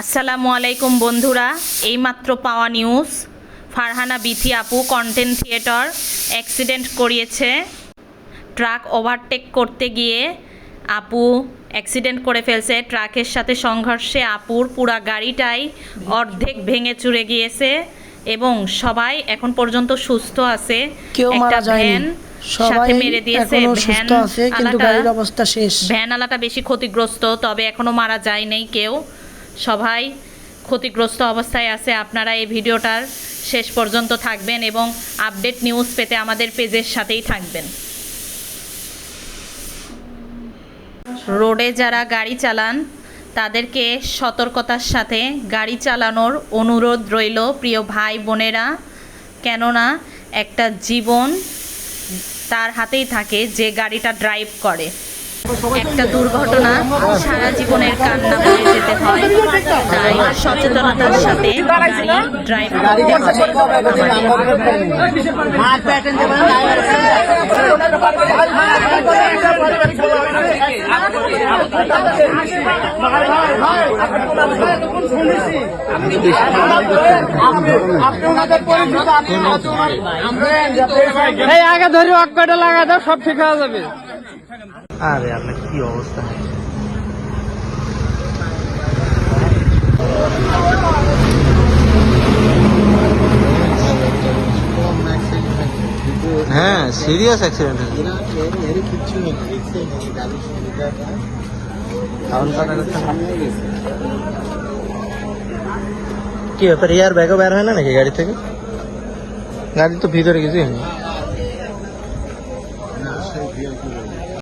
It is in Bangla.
আসসালামু আলাইকুম বন্ধুরা এইমাত্র পাওয়া নিউজ। ফারহানা বিথি আপু কন্টেন্ট থিয়েটার অ্যাক্সিডেন্ট করিয়েছে। ট্রাক ওভারটেক করতে গিয়ে আপু অ্যাক্সিডেন্ট করে ফেলছে। ট্রাকের সাথে সংঘর্ষে আপুর পুরা গাড়িটাই অর্ধেক ভেঙে চুরে গিয়েছে এবং সবাই এখন পর্যন্ত সুস্থ আছে। একটা ভ্যান সবাই সাথে মেরে দিয়েছে। ভ্যান সুস্থ আছে কিন্তু আলাটা- গাড়ির অবস্থা শেষ। ভ্যানালাটা বেশি ক্ষতিগ্রস্ত তবে এখনও মারা যায় নাই কেউ। সবাই ক্ষতিগ্রস্ত অবস্থায় আছে, আপনারা এই ভিডিওটার শেষ পর্যন্ত থাকবেন এবং আপডেট নিউজ পেতে আমাদের পেজের সাথেই থাকবেন। রোডে যারা গাড়ি চালান, তাদেরকে সতর্কতার সাথে গাড়ি চালানোর অনুরোধ রইল প্রিয় ভাই বোনেরা, কেননা একটা জীবন তার হাতেই থাকে যে গাড়িটা ড্রাইভ করে। একটা দুর্ঘটনা সারা জীবনের কান্না বয়ে যেতে হয়। তাই সচেতনতার সাথে গাড়ি ড্রাইভ করতে হবে। আগে ধরে অক্কাটা লাগা দাও সব ঠিক হয়ে যাবে। আরে আপনার কি অবস্থা হ্যাঁ সিরিয়াস অ্যাক্সিডেন্ট হয়েছে কি ব্যাপার এয়ার ব্যাগও বের হয় না নাকি গাড়ি থেকে গাড়ি তো ভিতরে কিছুই হয়নি